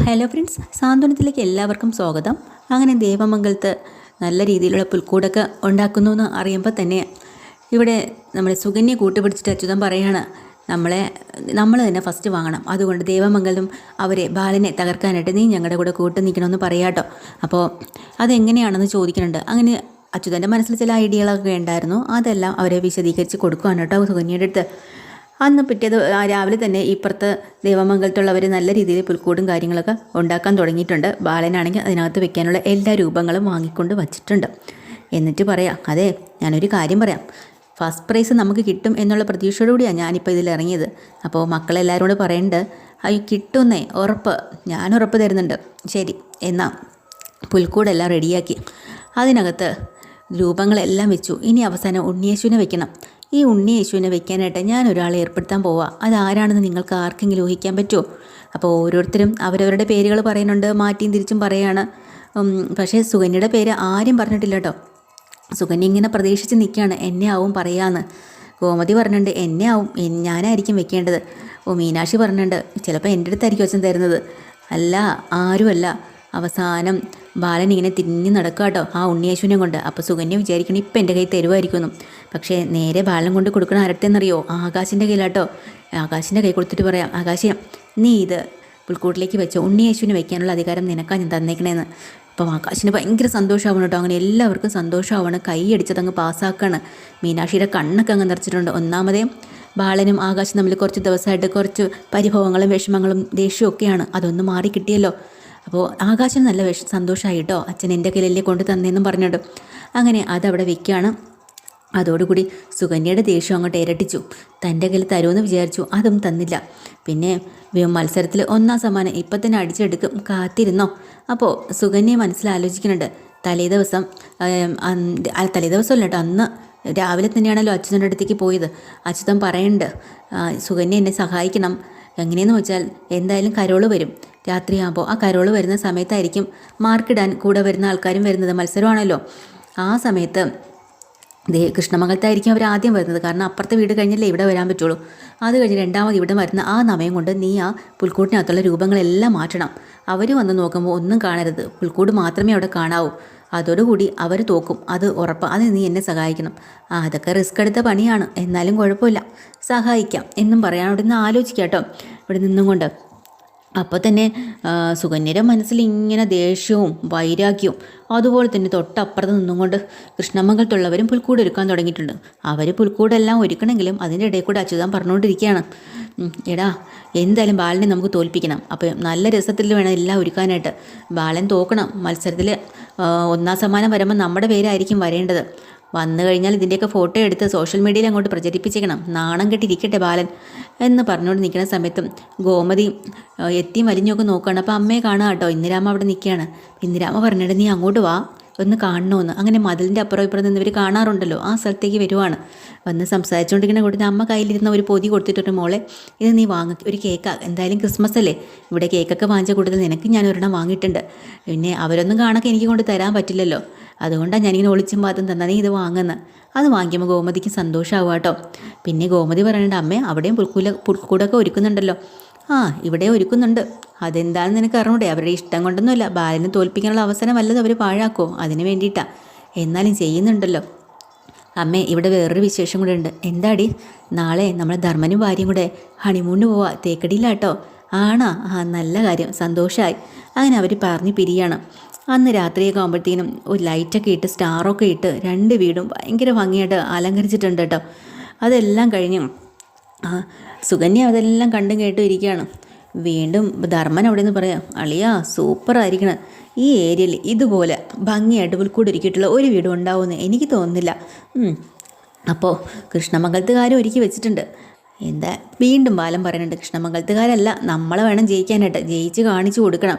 Hello friends സാന്ത്വനത്തിലേക്ക് എല്ലാവർക്കും സ്വാഗതം. അങ്ങനെ ദേവമംഗലത്ത് നല്ല രീതിയിലുള്ള പുൽക്കൂടൊക്കെ ഉണ്ടാക്കുന്നു എന്ന് അറിയുമ്പോൾ തന്നെ ഇവിടെ നമ്മുടെ സുകന്യ കൂട്ടുപിടിച്ചിട്ട് അച്യുതം പറയാണ് നമ്മളെ നമ്മൾ തന്നെ ഫസ്റ്റ് വാങ്ങണം. അതുകൊണ്ട് ദേവമംഗലം അവരെ ബാലനെ തകർക്കാനായിട്ട് നീ ഞങ്ങളുടെ കൂടെ കൂട്ട് നിൽക്കണമെന്ന് പറയാട്ടോ അപ്പോൾ അതെങ്ങനെയാണെന്ന് ചോദിക്കുന്നുണ്ട്. അങ്ങനെ അച്യുതന്റെ മനസ്സിൽ ചില ഐഡിയകളൊക്കെ ഉണ്ടായിരുന്നു. അതെല്ലാം അവരെ വിശദീകരിച്ച് കൊടുക്കുകയാണ് കേട്ടോ സുകന്യയുടെ അടുത്ത്. അന്ന് പിറ്റേത് രാവിലെ തന്നെ ഇപ്പുറത്ത് ദേവമംഗലത്തുള്ളവർ നല്ല രീതിയിൽ പുൽക്കൂടും കാര്യങ്ങളൊക്കെ ഉണ്ടാക്കാൻ തുടങ്ങിയിട്ടുണ്ട്. ബാലനാണെങ്കിൽ അതിനകത്ത് വെക്കാനുള്ള എല്ലാ രൂപങ്ങളും വാങ്ങിക്കൊണ്ട് വച്ചിട്ടുണ്ട്. എന്നിട്ട് പറയാം അതെ ഞാനൊരു കാര്യം പറയാം. ഫസ്റ്റ് പ്രൈസ് നമുക്ക് കിട്ടും എന്നുള്ള പ്രതീക്ഷയോടുകൂടിയാണ് ഞാനിപ്പോൾ ഇതിൽ ഇറങ്ങിയത്. അപ്പോൾ മക്കളെല്ലാവരും കൂടെ പറയേണ്ടത് അയ്യോ കിട്ടുന്നേ ഉറപ്പ്. ഞാൻ ഉറപ്പ് തരുന്നുണ്ട്. ശരി എന്നാൽ പുൽക്കൂടെല്ലാം റെഡിയാക്കി. അതിനകത്ത് രൂപങ്ങളെല്ലാം വെച്ചു. ഇനി അവസാനം ഉണ്ണിയേശുവിനെ വെക്കണം. ഈ ഉണ്ണി യേശുവിനെ വെക്കാനായിട്ട് ഞാൻ ഒരാളെ ഏർപ്പെടുത്താൻ പോവാം. അതാരാണെന്ന് നിങ്ങൾക്ക് ആർക്കെങ്കിലും ഊഹിക്കാൻ പറ്റുമോ അപ്പോൾ ഓരോരുത്തരും അവരവരുടെ പേരുകൾ പറയുന്നുണ്ട് മാറ്റിയും തിരിച്ചും പറയാണ്. പക്ഷേ സുകന്യയുടെ പേര് ആരും പറഞ്ഞിട്ടില്ല കേട്ടോ. സുകന്യ ഇങ്ങനെ പ്രതീക്ഷിച്ച് നിൽക്കുകയാണ് എന്നെ ആവും പറയാമെന്ന് ഗോമതി പറഞ്ഞിട്ടുണ്ട് എന്നെ ആവും ഞാനായിരിക്കും വെക്കേണ്ടത്. ഓ മീനാക്ഷി പറഞ്ഞിട്ടുണ്ട് ചിലപ്പോൾ എന്റെ അടുത്തായിരിക്കും അച്ഛൻ തരുന്നത്. അല്ല ആരുമല്ല. അവസാനം ബാലൻ ഇങ്ങനെ തിരിഞ്ഞ് നടക്കുക കേട്ടോ ആ ഉണ്ണിയേശുവിനെ കൊണ്ട്. അപ്പോൾ സുകന്യ വിചാരിക്കണം ഇപ്പം എന്റെ കയ്യിൽ തരുമായിരിക്കുന്നു പക്ഷേ നേരെ ബാലൻ കൊണ്ട് കൊടുക്കണ ആരട്ടെന്നറിയോ ആകാശിന്റെ കയ്യിലാട്ടോ ആകാശിന്റെ കൈ കൊടുത്തിട്ട് പറയാം ആകാശം നീ ഇത് പുൽക്കൂട്ടിലേക്ക് വെച്ച. ഉണ്ണിയേശുവിന് വയ്ക്കാനുള്ള അധികാരം നിനക്കാ ഞാൻ തന്നേക്കണേന്ന്. അപ്പം ആകാശിന് ഭയങ്കര സന്തോഷമാവണം കേട്ടോ അങ്ങനെ എല്ലാവർക്കും സന്തോഷമാവണം. കൈ അടിച്ചതങ്ങ് പാസ്സാക്കാണ്. മീനാക്ഷിയുടെ കണ്ണൊക്കെ അങ്ങ് നിറച്ചിട്ടുണ്ട്. ഒന്നാമതേ ബാലനും ആകാശം തമ്മിൽ കുറച്ച് ദിവസമായിട്ട് കുറച്ച് പരിഭവങ്ങളും വിഷമങ്ങളും ദേഷ്യവും ഒക്കെയാണ് അതൊന്ന് മാറി കിട്ടിയല്ലോ അപ്പോൾ ആകാശം നല്ല വിഷ സന്തോഷമായി കേട്ടോ അച്ഛൻ എന്റെ കയ്യിലല്ലേ കൊണ്ട് തന്നേന്നും പറഞ്ഞിട്ട്. അങ്ങനെ അതവിടെ വെക്കുകയാണ് അതോടുകൂടി സുകന്യയുടെ ദേഷ്യം അങ്ങോട്ട് ഇരട്ടിച്ചു. തന്റെ കയ്യിൽ തരുമെന്ന് വിചാരിച്ചു. അതും തന്നില്ല. പിന്നെ മത്സരത്തിൽ ഒന്നാം സമ്മാനം ഇപ്പം തന്നെ അടിച്ചെടുക്കും. കാത്തിരുന്നോ? അപ്പോൾ സുകന്യെ മനസ്സിലാലോചിക്കുന്നുണ്ട് തലേ ദിവസം തലേ ദിവസമല്ല കേട്ടോ അന്ന് രാവിലെ തന്നെയാണല്ലോ അച്യുതന്റെ അടുത്തേക്ക് പോയത്. അച്യുതൻ പറയുന്നുണ്ട് സുകന്യ എന്നെ സഹായിക്കണം. എങ്ങനെയെന്ന് വെച്ചാൽ എന്തായാലും കരോൾ വരും. രാത്രിയാകുമ്പോൾ ആ കരോൾ വരുന്ന സമയത്തായിരിക്കും മാർക്കിടാൻ കൂടെ വരുന്ന ആൾക്കാരും വരുന്നത് മത്സരമാണല്ലോ. ആ സമയത്ത് ദേ കൃഷ്ണമംഗലത്തായിരിക്കും അവർ ആദ്യം വരുന്നത്. കാരണം അപ്പുറത്തെ വീട് കഴിഞ്ഞല്ലേ ഇവിടെ വരാൻ പറ്റുള്ളൂ. അത് കഴിഞ്ഞ് രണ്ടാമത് ഇവിടെ വരുന്ന ആ നമയം കൊണ്ട് നീ ആ പുൽക്കൂട്ടിനകത്തുള്ള രൂപങ്ങളെല്ലാം മാറ്റണം. അവർ വന്ന് നോക്കുമ്പോൾ ഒന്നും കാണരുത്. പുൽക്കൂട് മാത്രമേ അവിടെ കാണാവൂ. അതോടുകൂടി അവർ തോക്കും. അത് ഉറപ്പ്. അത് നീ എന്നെ സഹായിക്കണം. ആ അതൊക്കെ റിസ്ക് എടുത്ത പണിയാണ്. എന്നാലും കുഴപ്പമില്ല. സഹായിക്കാം. എന്നും പറയാൻ അവിടെ നിന്ന് ആലോചിക്കാം കേട്ടോ. ഇവിടെ നിന്നും കൊണ്ട് അപ്പോൾ തന്നെ സുകന്യരെ മനസ്സിൽ ഇങ്ങനെ ദേഷ്യവും വൈരാഗ്യവും അതുപോലെ തന്നെ തൊട്ടപ്പുറത്ത് നിന്നുകൊണ്ട് കൃഷ്ണമംഗലത്തുള്ളവരും പുൽക്കൂട് ഒരുക്കാൻ തുടങ്ങിയിട്ടുണ്ട്. അവർ പുൽക്കൂടെല്ലാം ഒരുക്കണമെങ്കിലും അതിന്റെ ഇടയിൽ കൂടെ അച്യുതം പറഞ്ഞുകൊണ്ടിരിക്കുകയാണ്. എടാ എന്തായാലും ബാലനെ നമുക്ക് തോൽപ്പിക്കണം. അപ്പോൾ നല്ല രസത്തിൽ വേണം എല്ലാം ഒരുക്കാനായിട്ട്. ബാലൻ തോക്കണം മത്സരത്തിൽ ഒന്നാം സമ്മാനം വരുമ്പോൾ നമ്മുടെ പേരായിരിക്കും വരേണ്ടത്. വന്നു കഴിഞ്ഞാൽ ഇതിന്റെയൊക്കെ ഫോട്ടോ എടുത്ത് സോഷ്യൽ മീഡിയയിൽ അങ്ങോട്ട് പ്രചരിപ്പിച്ചേക്കണം. നാണം കെട്ടിരിക്കട്ടെ ബാലൻ എന്ന് പറഞ്ഞുകൊണ്ട് നിൽക്കുന്ന സമയത്തും ഗോമതി എത്തി വലിഞ്ഞൊക്കെ നോക്കുകയാണ്. അപ്പോൾ അമ്മയെ കാണുക കേട്ടോ. ഇന്ദിരാമ അവിടെ നിൽക്കുകയാണ്. ഇന്ദിരാമ പറഞ്ഞിട്ട് നീ അങ്ങോട്ട് വാ. ഒന്ന് കാണണമെന്ന് അങ്ങനെ മതിലിന്റെ അപ്പുറം ഇപ്പുറം നിന്ന് ഇവർ കാണാറുണ്ടല്ലോ. ആ സ്ഥലത്തേക്ക് വരുവാണ്. വന്ന് സംസാരിച്ചുകൊണ്ടിരിക്കുന്ന കൂട്ടത്തിൽ അമ്മ കയ്യിലിരുന്ന ഒരു പൊതി കൊടുത്തിട്ടുണ്ട്. മോളെ ഇത് നീ വാങ്ങി. ഒരു കേക്കാ എന്തായാലും ക്രിസ്മസ് അല്ലേ? ഇവിടെ കേക്കൊക്കെ വാങ്ങിച്ച കൂട്ടത്തിൽ നിനക്ക് ഞാൻ ഒരെണ്ണം വാങ്ങിയിട്ടുണ്ട്. പിന്നെ അവരൊന്നും കാണൊക്കെ എനിക്ക് കൊണ്ട് തരാൻ പറ്റില്ലല്ലോ. അതുകൊണ്ടാണ് ഞാനിങ്ങനെ ഒളിച്ചും പാത്തും തന്നെ നീ ഇത് വാങ്ങുന്നത് അത് വാങ്ങിക്കുമ്പോൾ ഗോമതിക്ക് സന്തോഷമാവുക കേട്ടോ പിന്നെ ഗോമതി പറയണ്ട അമ്മേ അവിടെയും പുൽക്കൂല പുൽക്കൂടൊക്കെ ഒരുക്കുന്നുണ്ടല്ലോ. ആ ഇവിടെ ഒരുക്കുന്നുണ്ട്. അതെന്താണെന്ന് നിനക്ക് അറിഞ്ഞൂടെ? അവരുടെ ഇഷ്ടം കൊണ്ടൊന്നുമല്ല. ബാലനെ തോൽപ്പിക്കാനുള്ള അവസരം വല്ലതും അവർ പാഴാക്കോ അതിന് വേണ്ടിയിട്ടാണ് എന്നാലും ചെയ്യുന്നുണ്ടല്ലോ. അമ്മേ ഇവിടെ വേറൊരു വിശേഷം കൂടെ ഉണ്ട്. എന്താടി? നാളെ നമ്മൾ ധർമ്മനും ഭാര്യയും കൂടെ ഹണിമൂണിന് പോവാ. തേക്കടിയിലാട്ടോ. ആണോ? ആ നല്ല കാര്യം. സന്തോഷമായി അങ്ങനെ അവർ പറഞ്ഞ് പിരിയാണ്. അന്ന് രാത്രിയൊക്കെ ആകുമ്പോഴത്തേനും ഒരു ലൈറ്റൊക്കെ ഇട്ട് സ്റ്റാറൊക്കെ ഇട്ട് രണ്ട് വീടും ഭയങ്കര ഭംഗിയായിട്ട് അലങ്കരിച്ചിട്ടുണ്ട് കേട്ടോ. അതെല്ലാം കഴിഞ്ഞു സുകന്യ അതെല്ലാം കണ്ടും കേട്ടും ഇരിക്കുകയാണ്. വീണ്ടും ധർമ്മൻ അവിടെ നിന്ന് പറയാം അളിയാ സൂപ്പർ ആയിരിക്കണം ഈ ഏരിയയിൽ ഇതുപോലെ ഭംഗിയായിട്ട് പുൽക്കൂട് ഇരിക്കിയിട്ടുള്ള ഒരു വീടും ഉണ്ടാവുമെന്ന് എനിക്ക് തോന്നുന്നില്ല. അപ്പോൾ കൃഷ്ണമംഗലത്തുകാരും ഒരുക്കി വെച്ചിട്ടുണ്ട്. എന്താ വീണ്ടും ബാലം പറയുന്നുണ്ട് കൃഷ്ണമംഗലത്തുകാരല്ല നമ്മളെ വേണം ജയിക്കാനായിട്ട്. ജയിച്ച് കാണിച്ചു കൊടുക്കണം.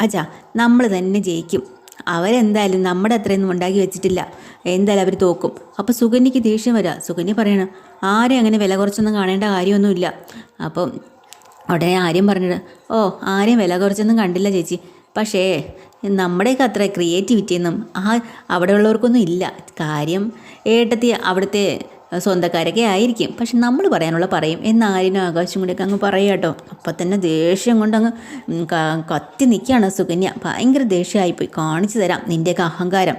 അച്ഛാ നമ്മൾ തന്നെ ജയിക്കും. അവരെന്തായാലും നമ്മുടെ അത്രയൊന്നും ഉണ്ടാക്കി വെച്ചിട്ടില്ല. എന്തായാലും അവർ തോക്കും. അപ്പോൾ സുകന്യക്ക് ദേഷ്യം വരാം. സുകന്യ പറയണം ആരെയും അങ്ങനെ വില കുറച്ചൊന്നും കാണേണ്ട കാര്യമൊന്നുമില്ല. അപ്പം ഉടനെ ആര്യം പറഞ്ഞിട്ട് ഓ ആരെയും വില കുറച്ചൊന്നും കണ്ടില്ല ചേച്ചി. പക്ഷേ നമ്മുടെയൊക്കെ അത്ര ക്രിയേറ്റിവിറ്റി ഒന്നും ആ അവിടെയുള്ളവർക്കൊന്നും ഇല്ല. കാര്യം ഏട്ടത്തി അവിടുത്തെ സ്വന്തക്കാരൊക്കെ ആയിരിക്കും. പക്ഷെ നമ്മൾ പറയാനുള്ള പറയും എന്നാരും ആകാശം കൂടെയൊക്കെ അങ്ങ് പറയാം കേട്ടോ അപ്പം തന്നെ ദേഷ്യം കൊണ്ട് അങ്ങ് കത്തി നിൽക്കുകയാണ് സുകന്യ. ഭയങ്കര ദേഷ്യമായിപ്പോയി. കാണിച്ചു തരാം നിന്റെയൊക്കെ അഹങ്കാരം.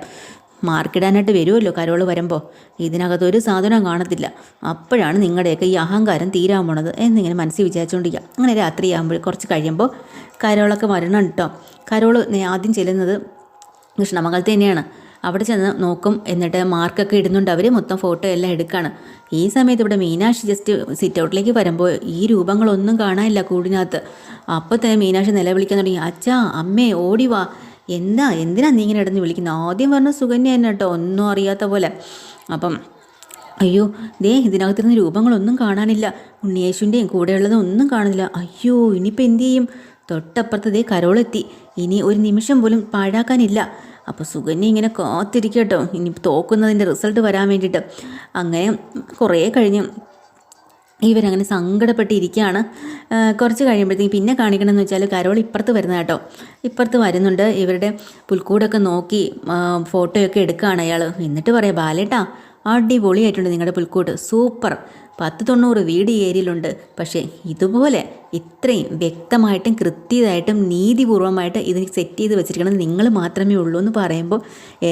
മാർക്കിടാനായിട്ട് വരുമല്ലോ കരോൾ വരുമ്പോൾ ഇതിനകത്ത് ഒരു സാധനം കാണത്തില്ല. അപ്പോഴാണ് നിങ്ങളുടെയൊക്കെ ഈ അഹങ്കാരം തീരാൻ പോണത് എന്നിങ്ങനെ മനസ്സിൽ വിചാരിച്ചുകൊണ്ടിരിക്കുക അങ്ങനെ രാത്രിയാകുമ്പോൾ കുറച്ച് കഴിയുമ്പോൾ കരോളൊക്കെ വരണം കേട്ടോ കരോൾ നേ- ആദ്യം ചെല്ലുന്നത് കൃഷ്ണമംഗലത്ത് തന്നെയാണ്. അവിടെ ചെന്ന് നോക്കും എന്നിട്ട് മാർക്കൊക്കെ ഇടുന്നുണ്ട്. അവർ മൊത്തം ഫോട്ടോ എല്ലാം എടുക്കുകയാണ് ഈ സമയത്ത് ഇവിടെ മീനാക്ഷി ജസ്റ്റ് സിറ്റ് ഔട്ടിലേക്ക് വരുമ്പോൾ ഈ രൂപങ്ങളൊന്നും കാണാനില്ല കൂടിനകത്ത്. അപ്പോൾ തന്നെ മീനാക്ഷി നിലവിളിക്കാൻ തുടങ്ങി. അച്ഛാ അമ്മേ ഓടി വാ. എന്താ? എന്തിനാ നീ ഇങ്ങനെ ഇടന്ന് വിളിക്കുന്നത്? ആദ്യം പറഞ്ഞ സുകന്യ തന്നെ കേട്ടോ. ഒന്നും അറിയാത്ത പോലെ. അപ്പം അയ്യോ ദേ ഇതിനകത്തിരുന്ന രൂപങ്ങളൊന്നും കാണാനില്ല. ഉണ്ണിയേശുവിന്റെയും കൂടെയുള്ളതും ഒന്നും കാണുന്നില്ല. അയ്യോ ഇനിയിപ്പോൾ എന്ത് ചെയ്യും? തൊട്ടപ്പുറത്ത് ദേ കരോളെത്തി. ഇനി ഒരു നിമിഷം പോലും പാഴാക്കാനില്ല. അപ്പോൾ സുകന്യ ഇങ്ങനെ കാത്തിരിക്കട്ടോ. ഇനി തോക്കുന്നതിന്റെ റിസൾട്ട് വരാൻ വേണ്ടിയിട്ട്. അങ്ങനെ കുറേ കഴിഞ്ഞ് ഇവരങ്ങനെ സങ്കടപ്പെട്ടിരിക്കുകയാണ് കുറച്ച് കഴിയുമ്പോഴത്തേക്ക് പിന്നെ കാണിക്കണമെന്ന് വെച്ചാൽ കരോൾ ഇപ്പുറത്ത് വരുന്ന കേട്ടോ. ഇപ്പുറത്ത് വരുന്നുണ്ട്. ഇവരുടെ പുൽക്കൂടൊക്കെ നോക്കി ഫോട്ടോയൊക്കെ എടുക്കുകയാണ് അയാൾ എന്നിട്ട് പറയാം ബാലേട്ടാ അടിപൊളിയായിട്ടുണ്ട് നിങ്ങളുടെ പുൽക്കൂട്ട് സൂപ്പർ. പത്ത് തൊണ്ണൂറ് വീട് ഏരിയയിലുണ്ട്. പക്ഷേ ഇതുപോലെ ഇത്രയും വ്യക്തമായിട്ടും കൃത്യമായിട്ടും നീതിപൂർവമായിട്ട് ഇത് സെറ്റ് ചെയ്ത് വെച്ചിരിക്കണം നിങ്ങൾ മാത്രമേ ഉള്ളൂ എന്ന് പറയുമ്പോൾ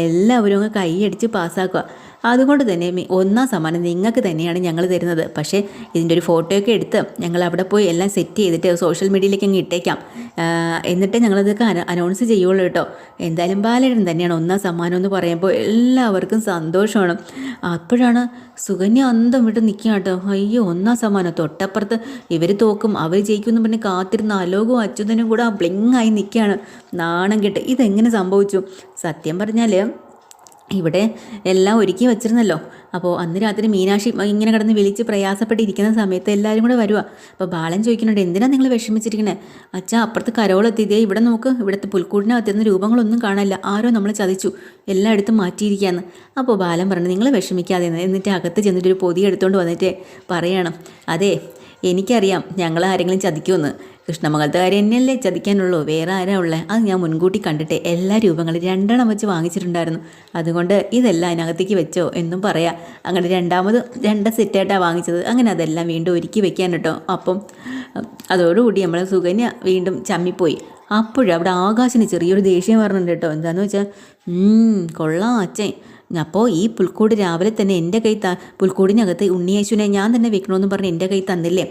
എല്ലാവരും അങ്ങ് കൈയടിച്ച് പാസ്സാക്കുക അതുകൊണ്ട് തന്നെ ഒന്നാം സമ്മാനം നിങ്ങൾക്ക് തന്നെയാണ് ഞങ്ങൾ തരുന്നത്. പക്ഷേ ഇതിന്റെ ഒരു ഫോട്ടോയൊക്കെ എടുത്ത് ഞങ്ങൾ അവിടെ പോയി എല്ലാം സെറ്റ് ചെയ്തിട്ട് സോഷ്യൽ മീഡിയയിലേക്ക് അങ്ങ് ഇട്ടേക്കാം. എന്നിട്ട് ഞങ്ങളതൊക്കെ അന അനൗൺസ് ചെയ്യുള്ളൂ കേട്ടോ. എന്തായാലും ബാലരൻ തന്നെയാണ് ഒന്നാം സമ്മാനം എന്ന് പറയുമ്പോൾ എല്ലാവർക്കും സന്തോഷമാണ്. അപ്പോഴാണ് സുകന്യ അന്തം വിട്ട് നിൽക്കുക കേട്ടോ. അയ്യോ ഒന്നാം സമ്മാനം. തൊട്ടപ്പുറത്ത് ഇവർ തോക്കും അവർ ജയിക്കും എന്ന് പറഞ്ഞ് കാത്തിരുന്ന അലോകവും അച്യുതനും കൂടെ ബ്ലിങ്ങായി നിൽക്കുകയാണ്. നാണം കെട്ട്. ഇതെങ്ങനെ സംഭവിച്ചു? സത്യം പറഞ്ഞാൽ ഇവിടെ എല്ലാം ഒരുക്കി വെച്ചിരുന്നല്ലോ. അപ്പോൾ അന്ന് രാത്രി മീനാക്ഷി ഇങ്ങനെ കിടന്ന് വിളിച്ച് പ്രയാസപ്പെട്ടിരിക്കുന്ന സമയത്ത് എല്ലാവരും കൂടെ വരുവാ. അപ്പോൾ ബാലൻ ചോദിക്കുന്നുണ്ട് എന്തിനാണ് നിങ്ങൾ വിഷമിച്ചിരിക്കണേ? അച്ഛാ അപ്പുറത്ത് കരോളെത്തിയതേ ഇവിടെ നോക്ക്. ഇവിടുത്തെ പുൽക്കൂടിനകത്തിരുന്ന രൂപങ്ങളൊന്നും കാണാനില്ല. ആരോ നമ്മൾ ചതിച്ചു. എല്ലായിടത്തും മാറ്റിയിരിക്കുകയെന്ന് അപ്പോൾ ബാലൻ പറഞ്ഞു നിങ്ങൾ വിഷമിക്കാതെ എന്നിട്ട് അകത്ത് ചെന്നിട്ട് ഒരു പൊതി എടുത്തുകൊണ്ട് വന്നിട്ട് പറയണം അതെ എനിക്കറിയാം ഞങ്ങൾ ആരെങ്കിലും ചതിക്കുമെന്ന്. കൃഷ്ണമകളത്തെ കാര്യം എന്നെയല്ലേ ചതിക്കാനുള്ളൂ. വേറെ ആരാ ഉള്ളത് അത് ഞാൻ മുൻകൂട്ടി കണ്ടിട്ട് എല്ലാ രൂപങ്ങളും രണ്ടെണ്ണം വെച്ച് വാങ്ങിച്ചിട്ടുണ്ടായിരുന്നു. അതുകൊണ്ട് ഇതെല്ലാം അതിനകത്തേക്ക് വെച്ചോ എന്നും പറയാം. അങ്ങനെ രണ്ടാമത് രണ്ട് സെറ്റായിട്ടാണ് വാങ്ങിച്ചത്. അങ്ങനെ അതെല്ലാം വീണ്ടും ഒരുക്കി വെക്കാൻ കേട്ടോ. അപ്പം അതോടുകൂടി നമ്മൾ സുകന്യ വീണ്ടും ചമ്മിപ്പോയി. അപ്പോഴും അവിടെ ആകാശിന് ചെറിയൊരു ദേഷ്യം പറഞ്ഞിട്ടുണ്ട് കേട്ടോ. എന്താണെന്ന് വെച്ചാൽ "ഉം, കൊള്ളാം അച്ഛൻ. അപ്പോൾ ഈ പുൽക്കൂട് രാവിലെ തന്നെ എന്റെ കൈ ത പുൽക്കൂടിനകത്ത് ഉണ്ണിയേശുവിനെ ഞാൻ തന്നെ വെക്കണമെന്ന് പറഞ്ഞ് എന്റെ കൈ തന്നില്ലേ?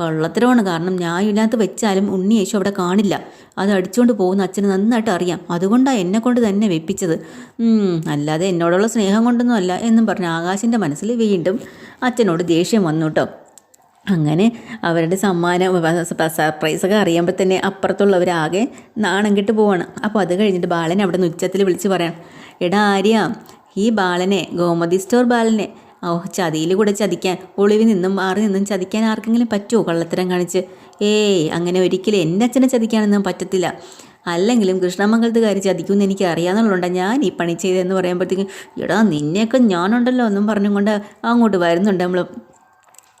കള്ളത്തരമാണ്. കാരണം ഞാൻ ഇതിനകത്ത് വെച്ചാലും ഉണ്ണിയേശു അവിടെ കാണില്ല. അത് അടിച്ചുകൊണ്ട് പോകുന്ന അച്ഛന് നന്നായിട്ട് അറിയാം. അതുകൊണ്ടാണ് എന്നെ കൊണ്ട് തന്നെ വെപ്പിച്ചത്. അല്ലാതെ എന്നോടുള്ള സ്നേഹം കൊണ്ടൊന്നും അല്ല എന്നും പറഞ്ഞ് ആകാശിന്റെ മനസ്സിൽ വീണ്ടും അച്ഛനോട് ദേഷ്യം വന്നു കേട്ടോ അങ്ങനെ അവരുടെ സമ്മാനം സർപ്രൈസൊക്കെ അറിയുമ്പോൾ തന്നെ അപ്പുറത്തുള്ളവരാകെ നാണം കെട്ട് പോവാണ്. അപ്പോൾ അത് കഴിഞ്ഞിട്ട് ബാലനെ അവിടെ നിന്ന് ഉച്ചത്തിൽ വിളിച്ച് പറയാം എടാ ആര്യ ഈ ബാലനെ ഗോമതി സ്റ്റോർ ബാലനെ ഓ ചതിയിൽ കൂടെ ചതിക്കാൻ ഒളിവിൽ നിന്നും മാറി നിന്നും ചതിക്കാൻ ആർക്കെങ്കിലും പറ്റുമോ കള്ളത്തരം കാണിച്ച്? ഏയ് അങ്ങനെ ഒരിക്കലും എന്റെ അച്ഛനെ ചതിക്കാനൊന്നും പറ്റത്തില്ല. അല്ലെങ്കിലും കൃഷ്ണമംഗലത്തുകാർ ചതിക്കുമെന്ന് എനിക്ക് അറിയാമെന്നുള്ളതുകൊണ്ട് ഞാൻ ഈ പണി ചെയ്തതെന്ന് പറയുമ്പോഴത്തേക്കും എടാ നിന്നെയൊക്കെ ഞാനുണ്ടല്ലോ എന്നും പറഞ്ഞുകൊണ്ട് അങ്ങോട്ട് വരുന്നുണ്ട് നമ്മൾ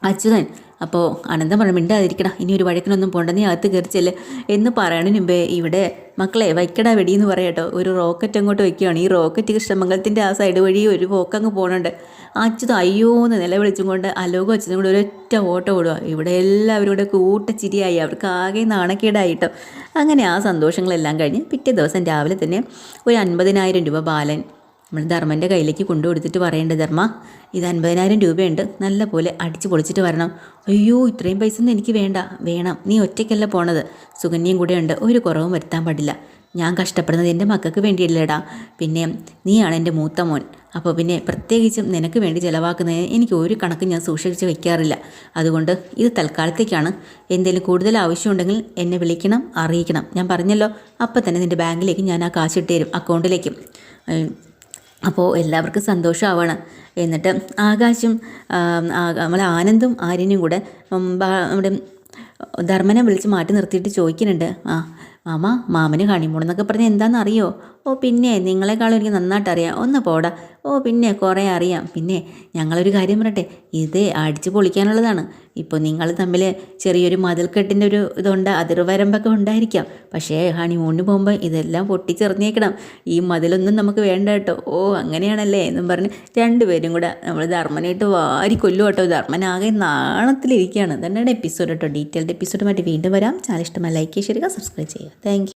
അച്യുതൻ അപ്പോൾ അനന്തം പറഞ്ഞു മിണ്ടാതിരിക്കണം ഇനി ഒരു വഴക്കിനൊന്നും പോണ്ട നീ അകത്ത് കയറിച്ചല്ലേ എന്ന് പറയണതിന് മുമ്പേ ഇവിടെ മക്കളെ വയ്ക്കടാ വെടി എന്ന് പറയട്ടോ ഒരു റോക്കറ്റ് അങ്ങോട്ട് വയ്ക്കുകയാണ് ഈ റോക്കറ്റ് കൃഷ്ണമംഗലത്തിന്റെ ആ സൈഡ് വഴി ഒരു പോക്കങ്ങ് പോകണുണ്ട് അച്ഛത് അയ്യോ എന്ന് നിലവിളിച്ചും കൊണ്ട് അലോകം അച്ഛനും കൂടെ ഒരൊറ്റ ഓട്ടം ഓടുക ഇവിടെ എല്ലാവരും കൂടെ കൂട്ടച്ചിരിയായി. അവർക്ക് ആകെ നാണക്കേടായിട്ടോ അങ്ങനെ ആ സന്തോഷങ്ങളെല്ലാം കഴിഞ്ഞ് പിറ്റേ ദിവസം രാവിലെ തന്നെ ഒരു അൻപതിനായിരം രൂപ ബാലൻ നമ്മൾ ധർമ്മന്റെ കയ്യിലേക്ക് കൊണ്ടു കൊടുത്തിട്ട് പറയേണ്ടത് ധർമ്മ ഇത് അൻപതിനായിരം രൂപയുണ്ട്. നല്ല പോലെ അടിച്ചു പൊളിച്ചിട്ട് വരണം. അയ്യോ ഇത്രയും പൈസ ഒന്നും എനിക്ക് വേണ്ട. വേണം. നീ ഒറ്റയ്ക്കല്ല പോണത്. കൂടെ ഉണ്ട്. ഒരു കുറവും വരുത്താൻ പാടില്ല. ഞാൻ കഷ്ടപ്പെടുന്നത് എന്റെ മക്കൾക്ക് വേണ്ടിയല്ലേടാ. പിന്നെ നീയാണ് എന്റെ മൂത്ത മോൻ. അപ്പോൾ പിന്നെ പ്രത്യേകിച്ചും നിനക്ക് വേണ്ടി ചിലവാക്കുന്നതിന് എനിക്ക് ഒരു കണക്ക് ഞാൻ സൂക്ഷിച്ച് വയ്ക്കാറില്ല അതുകൊണ്ട് ഇത് തൽക്കാലത്തേക്കാണ്. എന്തെങ്കിലും കൂടുതൽ ആവശ്യമുണ്ടെങ്കിൽ എന്നെ വിളിക്കണം അറിയിക്കണം. ഞാൻ പറഞ്ഞല്ലോ. അപ്പം തന്നെ നിന്റെ ബാങ്കിലേക്ക് ഞാൻ ആ കാശ് ഇട്ട് തരും അക്കൗണ്ടിലേക്ക്. അപ്പോൾ എല്ലാവർക്കും സന്തോഷമാവാണ് എന്നിട്ട് ആകാശും നമ്മളെ ആനന്ദും ആര്യനും കൂടെ നമ്മുടെ ധർമ്മനെ വിളിച്ച് മാറ്റി നിർത്തിയിട്ട് ചോദിക്കുന്നുണ്ട്. ആ മാമ മാമന് കണിമൂടെന്നൊക്കെ പറഞ്ഞാൽ എന്താണെന്ന് അറിയോ ഓ പിന്നെ നിങ്ങളെക്കാളും എനിക്ക് നന്നായിട്ട് അറിയാം. ഒന്ന് പോടാ. ഓ പിന്നെ കുറേ അറിയാം. പിന്നെ ഞങ്ങളൊരു കാര്യം പറയട്ടെ. ഇത് അടിച്ച് പൊളിക്കാനുള്ളതാണ്. ഇപ്പോൾ നിങ്ങൾ തമ്മിൽ ചെറിയൊരു മതിൽക്കെട്ടിന്റെ ഒരു ഇതുണ്ട് അതിർവരമ്പൊക്കെ ഉണ്ടായിരിക്കാം. പക്ഷേ ഹണിമൂണിന് പോകുമ്പോൾ ഇതെല്ലാം പൊട്ടിച്ചെറിഞ്ഞേക്കണം. ഈ മതിലൊന്നും നമുക്ക് വേണ്ട കേട്ടോ. ഓ അങ്ങനെയാണല്ലേ എന്നും പറഞ്ഞ് രണ്ടുപേരും കൂടെ നമ്മൾ ധർമ്മനായിട്ട് വാരി കൊല്ലും കേട്ടോ. ധർമ്മനാകെ നാണത്തിലിരിക്കുകയാണ്. തന്നെയാണ് എപ്പിസോഡ് കേട്ടോ ഡീറ്റെയിൽഡ് എപ്പിസോഡുമായിട്ട് വീണ്ടും വരാം. ചാനൽ ഇഷ്ടമായി ലൈക്ക് ചെയ്യുക സബ്സ്ക്രൈബ് ചെയ്യുക താങ്ക്